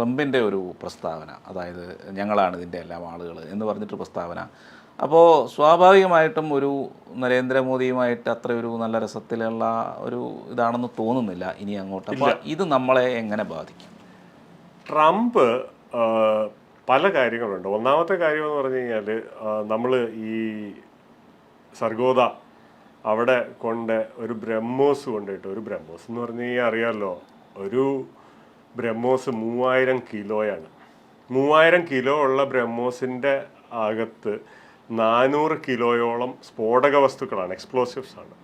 ട്രംപിന്റെ ഒരു പ്രസ്താവന അതായത് ഞങ്ങളാണ് ഇതിന്റെ എല്ലാം ആളുകൾ എന്ന് പറഞ്ഞിട്ട് പ്രസ്താവന. അപ്പോൾ സ്വാഭാവികമായിട്ടും ഒരു നരേന്ദ്രമോദിയുമായിട്ട് അത്ര ഒരു നല്ല രസത്തിലുള്ള ഒരു ഇതാണെന്ന് തോന്നുന്നില്ല ഇനി അങ്ങോട്ട്. അപ്പോൾ ഇത് നമ്മളെ എങ്ങനെ ബാധിക്കും? ട്രംപ് പല കാര്യങ്ങളുണ്ട്. ഒന്നാമത്തെ കാര്യം എന്ന് പറഞ്ഞു കഴിഞ്ഞാൽ നമ്മൾ ഈ സർഗോദ അവിടെ കൊണ്ട് ഒരു ബ്രഹ്മോസ് കൊണ്ടിട്ട് ഒരു ബ്രഹ്മോസ് എന്ന് പറഞ്ഞു കഴിഞ്ഞാൽ അറിയാമല്ലോ ഒരു ബ്രഹ്മോസ് മൂവായിരം കിലോയാണ്. മൂവായിരം കിലോ ഉള്ള ബ്രഹ്മോസിന്റെ അകത്ത് നാനൂറ് കിലോയോളം സ്ഫോടക വസ്തുക്കളാണ് എക്സ്പ്ലോസീവ്സ് ആണ്.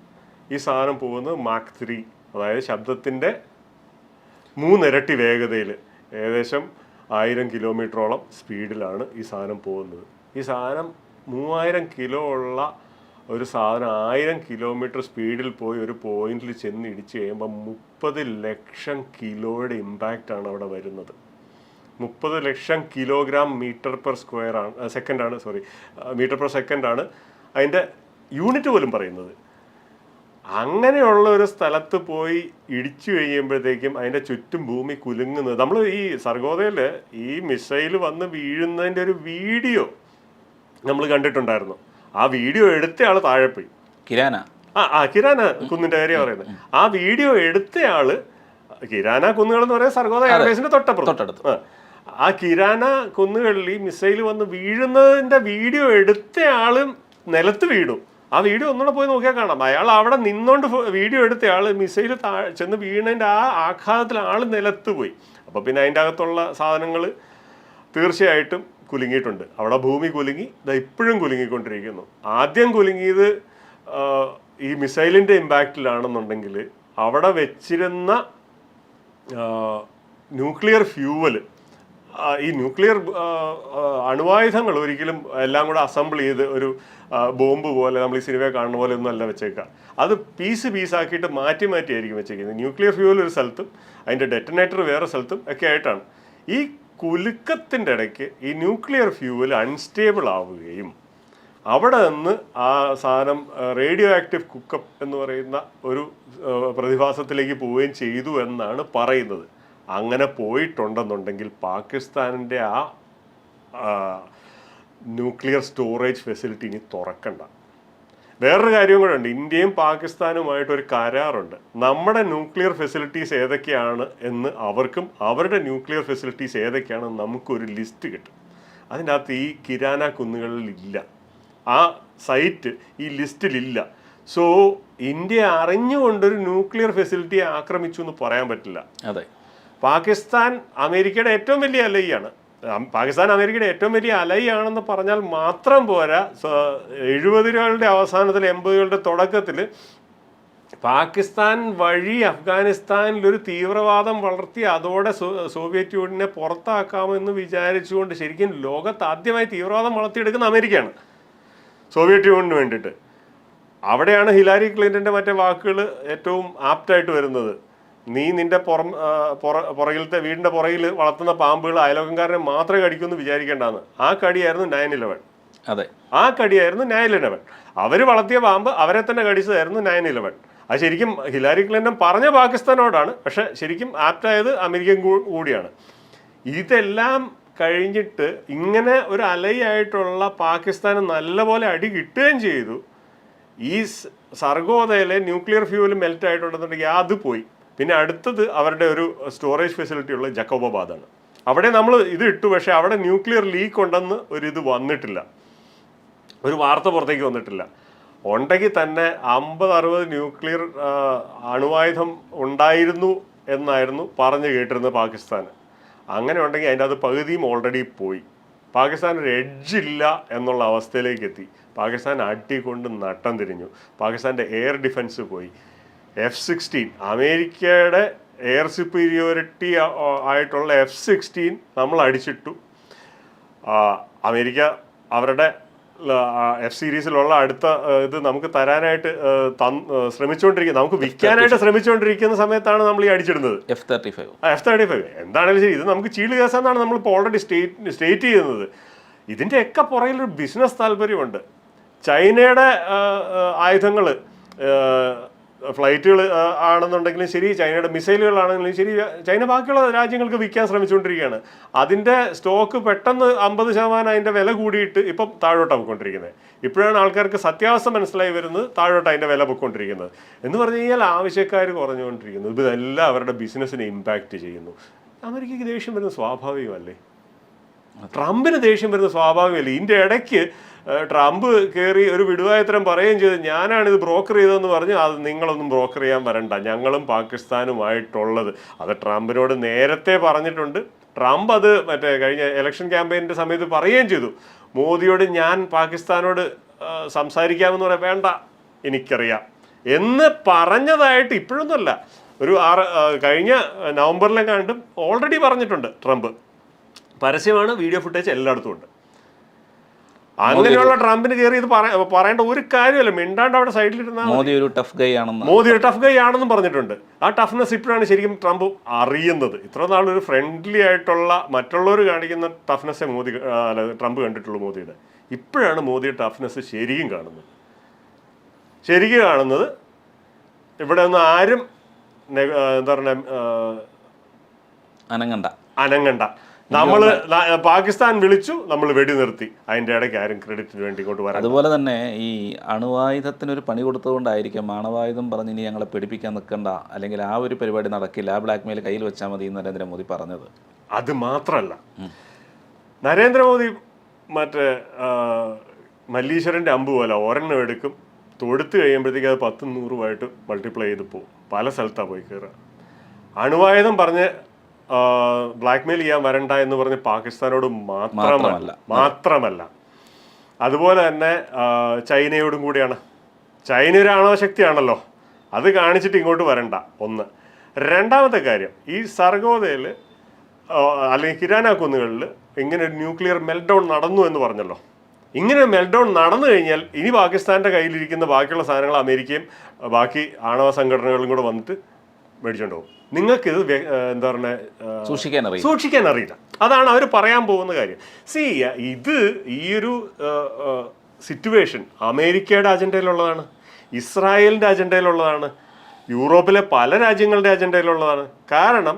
ഈ സാധനം പോകുന്നത് മാക് ത്രീ അതായത് ശബ്ദത്തിന്റെ മൂന്നിരട്ടി വേഗതയിൽ ഏകദേശം ആയിരം കിലോമീറ്ററോളം സ്പീഡിലാണ് ഈ സാധനം പോകുന്നത്. ഈ സാധനം മൂവായിരം കിലോ ഉള്ള ഒരു സാധനം ആയിരം കിലോമീറ്റർ സ്പീഡിൽ പോയി ഒരു പോയിന്റിൽ ചെന്ന് ഇടിച്ച് കഴിയുമ്പോൾ മുപ്പത് ലക്ഷം കിലോയുടെ ഇമ്പാക്റ്റ് ആണ് അവിടെ വരുന്നത്. മുപ്പത് lakh kilogram metre per square ആണ് സെക്കൻഡ് ആണ് സോറി മീറ്റർ പെർ സെക്കൻഡ് ആണ് അതിന്റെ യൂണിറ്റ് പോലും പറയുന്നത്. അങ്ങനെയുള്ള ഒരു സ്ഥലത്ത് പോയി ഇടിച്ചു കഴിയുമ്പോഴത്തേക്കും അതിന്റെ ചുറ്റും ഭൂമി കുലുങ്ങുന്നത്. നമ്മൾ ഈ സർഗോദയിൽ ഈ മിസൈൽ വന്ന് വീഴുന്നതിന്റെ ഒരു വീഡിയോ നമ്മൾ കണ്ടിട്ടുണ്ടായിരുന്നു. ആ വീഡിയോ എടുത്തയാൾ താഴെ പോയി കിരാന. ആ ആ കിരാന കുന്നിന്റെ കാര്യം പറയുന്നത്. ആ വീഡിയോ എടുത്തയാൾ കിരാന കുന്നുകൾ എന്ന് പറയുന്നത് സർഗോദ എയർബേസിന്റെ തൊട്ടപ്പുറം തൊട്ടടുത്ത്. ആ. കിരാന കുന്നുകളിൽ ഈ മിസൈൽ വന്ന് വീഴുന്നതിന്റെ വീഡിയോ എടുത്തയാളും നിലത്ത് വീണു. ആ വീഡിയോ ഒന്നുകൂടെ പോയി നോക്കിയാൽ കാണാം. അയാൾ അവിടെ നിന്നോണ്ട് വീഡിയോ എടുത്തയാൾ മിസൈൽ താഴെ ചെന്ന് വീണതിന്റെ ആ ആഘാതത്തിൽ ആൾ നിലത്ത് പോയി. അപ്പൊ പിന്നെ അതിന്റെ അകത്തുള്ള സാധനങ്ങൾ തീർച്ചയായിട്ടും കുലുങ്ങിയിട്ടുണ്ട്. അവിടെ ഭൂമി കുലുങ്ങി ഇത് ഇപ്പോഴും കുലുങ്ങിക്കൊണ്ടിരിക്കുന്നു. ആദ്യം കുലുങ്ങിയത് ഈ മിസൈലിന്റെ ഇമ്പാക്റ്റിലാണെന്നുണ്ടെങ്കിൽ അവിടെ വെച്ചിരുന്ന ന്യൂക്ലിയർ ഫ്യൂവൽ ഈ ന്യൂക്ലിയർ അണുവായുധങ്ങൾ ഒരിക്കലും എല്ലാം കൂടെ അസംബിൾ ചെയ്ത് ഒരു ബോംബ് പോലെ നമ്മൾ ഈ സിനിമ കാണുന്ന പോലെ ഒന്നും അല്ല വെച്ചേക്കുക. അത് പീസ് പീസ് ആക്കിയിട്ട് മാറ്റി മാറ്റി ആയിരിക്കും വെച്ചേക്കുന്നത്. ന്യൂക്ലിയർ ഫ്യൂവൽ ഒരു സ്ഥലത്തും അതിന്റെ ഡെറ്റനേറ്റർ വേറെ സ്ഥലത്തും ഒക്കെ ആയിട്ടാണ്. ഈ കുലുക്കത്തിന്റെ ഇടയ്ക്ക് ഈ ന്യൂക്ലിയർ ഫ്യൂവൽ അൺസ്റ്റേബിൾ ആവുകയും അവിടെ നിന്ന് ആ സാധനം റേഡിയോ ആക്റ്റീവ് കുക്കപ്പ് എന്ന് പറയുന്ന ഒരു പ്രതിഭാസത്തിലേക്ക് പോവുകയും ചെയ്തു എന്നാണ് പറയുന്നത്. അങ്ങനെ പോയിട്ടുണ്ടെന്നുണ്ടെങ്കിൽ പാകിസ്ഥാനിന്റെ ആ, ന്യൂക്ലിയർ സ്റ്റോറേജ് ഫെസിലിറ്റി ഇനി തുറക്കണ്ട. വേറൊരു കാര്യം കൂടെ ഉണ്ട്. ഇന്ത്യയും പാകിസ്ഥാനുമായിട്ട് ഒരു കരാറുണ്ട്. നമ്മുടെ ന്യൂക്ലിയർ ഫെസിലിറ്റീസ് ഏതൊക്കെയാണ് എന്ന് അവർക്കും അവരുടെ ന്യൂക്ലിയർ ഫെസിലിറ്റീസ് ഏതൊക്കെയാണ് നമുക്കൊരു ലിസ്റ്റ് കിട്ടും. അതിന്റെ അകത്ത് ഈ കിരാന കുന്നുകളിൽ ഇല്ല. ആ സൈറ്റ് ഈ ലിസ്റ്റിലില്ല സോ ഇന്ത്യ അറിഞ്ഞുകൊണ്ടൊരു ന്യൂക്ലിയർ ഫെസിലിറ്റിയെ ആക്രമിച്ചു എന്ന് പറയാൻ പറ്റില്ല. അതെ. പാകിസ്ഥാൻ അമേരിക്കയുടെ ഏറ്റവും വലിയ അലൈയാണ് പാകിസ്ഥാൻ അമേരിക്കയുടെ ഏറ്റവും വലിയ അലയാണെന്ന് പറഞ്ഞാൽ മാത്രം പോരാ. എഴുപതുകളുടെ അവസാനത്തിൽ എൺപതുകളുടെ തുടക്കത്തിൽ പാകിസ്ഥാൻ വഴി അഫ്ഗാനിസ്ഥാനിൽ ഒരു തീവ്രവാദം വളർത്തി അതോടെ സോവിയറ്റ് യൂണിയനെ പുറത്താക്കാമെന്ന് വിചാരിച്ചുകൊണ്ട് ശരിക്കും ലോകത്ത് ആദ്യമായി തീവ്രവാദം വളർത്തിയെടുക്കുന്ന അമേരിക്കയാണ്. സോവിയറ്റ് യൂണിയന് വേണ്ടിയിട്ട്. അവിടെയാണ് ഹിലാരി ക്ലിന്റന്റെ മറ്റേ വാക്കുകൾ ഏറ്റവും ആപ്റ്റായിട്ട് വരുന്നത്. നീ നിന്റെ പുറം പുറകിലത്തെ വീടിന്റെ പുറകിൽ വളർത്തുന്ന പാമ്പുകൾ അയലോകംകാരനെ മാത്രമേ കടിക്കൂ എന്ന് വിചാരിക്കേണ്ടാന്ന്. ആ കടിയായിരുന്നു നയൻ ഇലവൻ അതെ. ആ കടിയായിരുന്നു നയൻ ഇലവൻ അവർ വളർത്തിയ പാമ്പ് അവരെ തന്നെ കടിച്ചതായിരുന്നു നയൻ ഇലവൻ അത് ശരിക്കും ഹിലാരി ക്ലിന്റൺ പറഞ്ഞ പാകിസ്ഥാനോടാണ് പക്ഷെ ശരിക്കും ആപ്റ്റായത് അമേരിക്കൻ കൂടിയാണ്. ഇതെല്ലാം കഴിഞ്ഞിട്ട് ഇങ്ങനെ ഒരു അലയായിട്ടുള്ള പാകിസ്ഥാന് നല്ലപോലെ അടി കിട്ടുകയും ചെയ്തു. ഈ സർഗോദയിലെ ന്യൂക്ലിയർ ഫ്യൂവൽ മെൽറ്റ് ആയിട്ടുണ്ടെന്നുണ്ടെങ്കിൽ അത് പോയി. പിന്നെ അടുത്തത് അവരുടെ ഒരു സ്റ്റോറേജ് ഫെസിലിറ്റി ഉള്ള ജക്കോബാദാണ് അവിടെ നമ്മൾ ഇത് ഇട്ടു പക്ഷേ അവിടെ ന്യൂക്ലിയർ ലീക്ക് ഉണ്ടെന്ന് ഒരു ഇത് വന്നിട്ടില്ല. ഒരു വാർത്ത പുറത്തേക്ക് വന്നിട്ടില്ല. ഉണ്ടെങ്കിൽ തന്നെ അമ്പത് അറുപത് ന്യൂക്ലിയർ അണുവായുധം ഉണ്ടായിരുന്നു എന്നായിരുന്നു പറഞ്ഞു കേട്ടിരുന്നത് പാകിസ്ഥാൻ അങ്ങനെ ഉണ്ടെങ്കിൽ അതിന്റെ അത് പകുതിയും ഓൾറെഡി പോയി. പാകിസ്ഥാൻ ഒരു എഡ്ജില്ല എന്നുള്ള അവസ്ഥയിലേക്ക് എത്തി. പാകിസ്ഥാൻ അട്ടിക്കൊണ്ട് നട്ടം തിരിഞ്ഞു. പാകിസ്ഥാന്റെ എയർ ഡിഫൻസ് പോയി. എഫ് സിക്സ്റ്റീൻ അമേരിക്കയുടെ എയർ സുപ്പീരിയോറിറ്റി ആയിട്ടുള്ള എഫ് സിക്സ്റ്റീൻ നമ്മൾ അടിച്ചിട്ടു. അമേരിക്ക അവരുടെ എഫ് സീരീസിലുള്ള അടുത്ത ഇത് നമുക്ക് തരാനായിട്ട് ശ്രമിച്ചുകൊണ്ടിരിക്കുന്ന നമുക്ക് വിൽക്കാനായിട്ട് ശ്രമിച്ചുകൊണ്ടിരിക്കുന്ന സമയത്താണ് നമ്മൾ ഈ അടിച്ചിടുന്നത്. F thirty five F thirty five എന്താണെങ്കിലും ശരി ഇത് നമുക്ക് ചീൾ കേസാന്നാണ് നമ്മളിപ്പോൾ ഓൾറെഡി സ്റ്റേറ്റ് സ്റ്റേറ്റ് ചെയ്യുന്നത്. ഇതിന്റെയൊക്കെ പുറകിലൊരു ബിസിനസ് താല്പര്യമുണ്ട്. ചൈനയുടെ ആയുധങ്ങൾ ഫ്ലൈറ്റുകൾ ആണെന്നുണ്ടെങ്കിലും ശരി ചൈനയുടെ മിസൈലുകളാണെങ്കിലും ശരി ചൈന ബാക്കിയുള്ള രാജ്യങ്ങൾക്ക് വിൽക്കാൻ ശ്രമിച്ചുകൊണ്ടിരിക്കുകയാണ്. അതിന്റെ സ്റ്റോക്ക് പെട്ടെന്ന് അമ്പത് ശതമാനം അതിന്റെ വില കൂടിയിട്ട് ഇപ്പം താഴോട്ടാണ് പോയിക്കൊണ്ടിരിക്കുന്നത്. ഇപ്പോഴാണ് ആൾക്കാർക്ക് സത്യാവസ്ഥ മനസ്സിലായി വരുന്നത് താഴോട്ട് അതിന്റെ വില പോയിക്കൊണ്ടിരിക്കുന്നത്. എന്ന് പറഞ്ഞു കഴിഞ്ഞാൽ ആവശ്യക്കാർ കുറഞ്ഞുകൊണ്ടിരിക്കുന്നു. ഇതെല്ലാം അവരുടെ ബിസിനസ്സിനെ ഇമ്പാക്റ്റ് ചെയ്യുന്നു. അമേരിക്കയ്ക്ക് ദേഷ്യം വരുന്നത് സ്വാഭാവികമല്ലേ? ട്രംപിന് ദേഷ്യം വരുന്ന സ്വാഭാവികമല്ല? ഇതിന്റെ ഇടയ്ക്ക് ട്രംപ് കയറി ഒരു വിടുവായത്തരം പറയുകയും ചെയ്ത്. ഞാനാണ് ഇത് ബ്രോക്കർ ചെയ്തതെന്ന് പറഞ്ഞ് അത് നിങ്ങളൊന്നും ബ്രോക്കർ ചെയ്യാൻ വരണ്ട. ഞങ്ങളും പാകിസ്ഥാനുമായിട്ടുള്ളത്. അത് ട്രംപിനോട് നേരത്തെ പറഞ്ഞിട്ടുണ്ട്. ട്രംപ് അത് മറ്റേ കഴിഞ്ഞ ഇലക്ഷൻ ക്യാമ്പയിന്റെ സമയത്ത് പറയുകയും ചെയ്തു. മോദിയോട് ഞാൻ പാകിസ്ഥാനോട് സംസാരിക്കാമെന്ന് പറയാൻ വേണ്ട എനിക്കറിയാം. എന്ന് പറഞ്ഞതായിട്ട് ഇപ്പോഴൊന്നുമല്ല. ഒരു ആറ് കഴിഞ്ഞ നവംബറിലെങ്ങാണ്ടും ഓൾറെഡി പറഞ്ഞിട്ടുണ്ട് ട്രംപ്. പരസ്യമാണ് വീഡിയോ ഫുട്ടേജ് എല്ലായിടത്തും ഉണ്ട്. അങ്ങനെയുള്ള ട്രംപിന് കയറി ഇത് പറ- പറയേണ്ട ഒരു കാര്യമല്ല മിണ്ടാണ്ട് അവിടെ സൈഡിലിരുന്ന മോദി ഒരു ടഫ് ഗൈ ആണെന്ന്. മോദി ഒരു ടഫ് ഗൈ ആണെന്നും പറഞ്ഞിട്ടുണ്ട്. ആ ടഫ്നെസ് ഇപ്പോഴാണ് ശരിക്കും ട്രംപ് അറിയുന്നത്. ഇത്ര നാളൊരു ഫ്രണ്ട്ലി ആയിട്ടുള്ള മറ്റുള്ളവർ കാണിക്കുന്ന ടഫ്നെസ് മോദി ട്രംപ് കണ്ടിട്ടുള്ളൂ മോദിയുടെ. ഇപ്പോഴാണ് മോദിയുടെ ടഫ്നെസ് ശരിക്കും കാണുന്നത്. ശരിക്കും കാണുന്നത് ഇവിടെ ഒന്നും ആരും എന്താ പറയുക അനങ്ങണ്ട. അനങ്ങണ്ട. നമ്മൾ പാകിസ്ഥാൻ വിളിച്ചു നമ്മൾ വെടി നിർത്തി അതിന്റെ ഇടയ്ക്ക് ആരും ക്രെഡിറ്റിന് വേണ്ടി ഇങ്ങോട്ട് വരാം അതുപോലെ തന്നെ ഈ അണുവായുധത്തിന് ഒരു പണി കൊടുത്തതുകൊണ്ടായിരിക്കും ആണവായുധം പറഞ്ഞ് ഇനി ഞങ്ങളെ പേടിപ്പിക്കാൻ നിൽക്കണ്ട. അല്ലെങ്കിൽ ആ ഒരു പരിപാടി നടക്കില്ല. ആ ബ്ലാക്ക് മെയിൽ കയ്യിൽ വെച്ചാൽ മതി എന്ന് നരേന്ദ്രമോദി പറഞ്ഞത്. അത് മാത്രമല്ല നരേന്ദ്രമോദി മറ്റേ മല്ലീശ്വരന്റെ അമ്പ് പോലെ ഒരെണ്ണം എടുക്കും. തൊടുത്ത് കഴിയുമ്പോഴത്തേക്ക് അത് പത്തും നൂറുമായിട്ട് മൾട്ടിപ്ലൈ ചെയ്ത് പോകും പല സ്ഥലത്താണ് പോയി കയറുക അണുവായുധം പറഞ്ഞ് ബ്ലാക്ക് മെയിൽ ചെയ്യാൻ വരണ്ട എന്ന് പറഞ്ഞ് പാകിസ്ഥാനോട് മാത്രമല്ല മാത്രമല്ല. അതുപോലെ തന്നെ ചൈനയോടും കൂടിയാണ്. ചൈന ഒരു ആണവശക്തിയാണല്ലോ. അത് കാണിച്ചിട്ട് ഇങ്ങോട്ട് വരണ്ട ഒന്ന്. രണ്ടാമത്തെ കാര്യം ഈ സർഗോദയിൽ അല്ലെങ്കിൽ കിരാന കുന്നുകളിൽ ഇങ്ങനെ ഒരു ന്യൂക്ലിയർ മെൽഡൗൺ നടന്നു എന്ന് പറഞ്ഞല്ലോ. ഇങ്ങനെ മെൽഡൗൺ നടന്നു കഴിഞ്ഞാൽ ഇനി പാകിസ്ഥാന്റെ കയ്യിലിരിക്കുന്ന ബാക്കിയുള്ള സാധനങ്ങൾ അമേരിക്കയും ബാക്കി ആണവ സംഘടനകളും കൂടെ വന്നിട്ട് മേടിച്ചോണ്ട് പോകും. നിങ്ങൾക്ക് ഇത് എന്താ പറയുക സൂക്ഷിക്കാൻ അറിയില്ല. സൂക്ഷിക്കാൻ അറിയില്ല. അതാണ് അവർ പറയാൻ പോകുന്ന കാര്യം. സി ഇത് ഈ ഒരു സിറ്റുവേഷൻ അമേരിക്കയുടെ അജണ്ടയിലുള്ളതാണ് ഇസ്രായേലിന്റെ അജണ്ടയിലുള്ളതാണ് യൂറോപ്പിലെ പല രാജ്യങ്ങളുടെ അജണ്ടയിലുള്ളതാണ്. കാരണം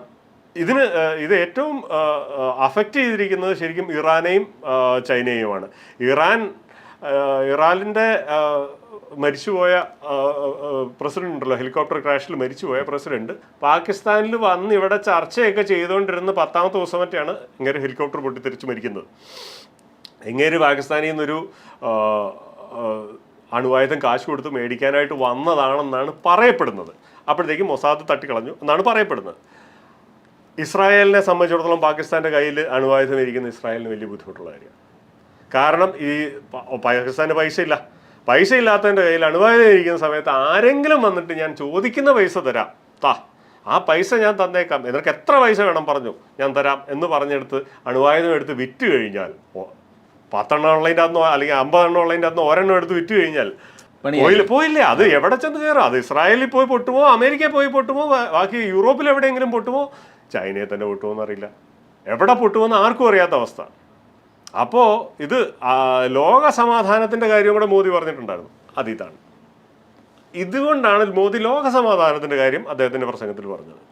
ഇതിന് ഇത് ഏറ്റവും അഫക്റ്റ് ചെയ്തിരിക്കുന്നത് ശരിക്കും ഇറാനെയും ചൈനയുമാണ്. ഇറാൻ ഇറാനിന്റെ മരിച്ചുപോയ പ്രസിഡന്റ് ഉണ്ടല്ലോ ഹെലികോപ്റ്റർ ക്രാഷിൽ മരിച്ചുപോയ പ്രസിഡന്റ്. പാകിസ്ഥാനിൽ വന്ന് ഇവിടെ ചർച്ചയൊക്കെ ചെയ്തുകൊണ്ടിരുന്ന പത്താമത്തെ ദിവസം മറ്റാണ് ഇങ്ങനെ ഹെലികോപ്റ്റർ പൊട്ടി പൊട്ടിത്തെറിച്ച് മരിക്കുന്നത്. എങ്ങനെ പാകിസ്ഥാനിൽ നിന്നൊരു അണുവായുധം കാശ് കൊടുത്ത് മേടിക്കാനായിട്ട് വന്നതാണെന്നാണ് പറയപ്പെടുന്നത്. അപ്പോഴത്തേക്കും മൊസാദ് തട്ടിക്കളഞ്ഞു എന്നാണ് പറയപ്പെടുന്നത്. ഇസ്രായേലിനെ സംബന്ധിച്ചിടത്തോളം പാകിസ്ഥാന്റെ കയ്യിൽ അണുവായുധം ഇരിക്കുന്ന ഇസ്രായേലിന് വലിയ ബുദ്ധിമുട്ടുള്ള കാര്യമാണ്. കാരണം ഈ പാകിസ്ഥാന്റെ പൈസ ഇല്ല പൈസ ഇല്ലാത്തതിന്റെ കയ്യിൽ അണുവായിരിക്കുന്ന ഇരിക്കുന്ന സമയത്ത് ആരെങ്കിലും വന്നിട്ട് ഞാൻ ചോദിക്കുന്ന പൈസ തരാം. താ ആ പൈസ ഞാൻ തന്നേക്കാം. എനിക്ക് എത്ര പൈസ വേണം പറഞ്ഞു. ഞാൻ തരാം എന്ന് പറഞ്ഞെടുത്ത് അണുവായുധം എടുത്ത് വിറ്റ് കഴിഞ്ഞാൽ പത്തെണ്ണം ഉള്ളതിന്റെ അന്നോ അല്ലെങ്കിൽ അമ്പതെണ്ണം ഉള്ളതിന്റെ അന്നോ ഒരെണ്ണം എടുത്ത് വിറ്റ് കഴിഞ്ഞാൽ പോയി പോയില്ല പോയില്ലേ. അത് എവിടെ ചെന്ന് കയറും? അത് ഇസ്രായേലിൽ പോയി പൊട്ടുമോ? അമേരിക്കയിൽ പോയി പൊട്ടുമോ? ബാക്കി യൂറോപ്പിൽ എവിടെയെങ്കിലും പൊട്ടുമോ? ചൈനയെ തന്നെ പൊട്ടുമോ എന്നറിയില്ല. എവിടെ പൊട്ടുമോ എന്ന് ആർക്കും അറിയാത്ത അവസ്ഥ. അപ്പോൾ ഇത് ലോക സമാധാനത്തിന്റെ കാര്യം കൂടെ മോദി പറഞ്ഞിട്ടുണ്ടായിരുന്നു. അത് ഇതാണ്. ഇതുകൊണ്ടാണ് മോദി ലോക സമാധാനത്തിന്റെ കാര്യം അദ്ദേഹത്തിന്റെ പ്രസംഗത്തിൽ പറഞ്ഞത്.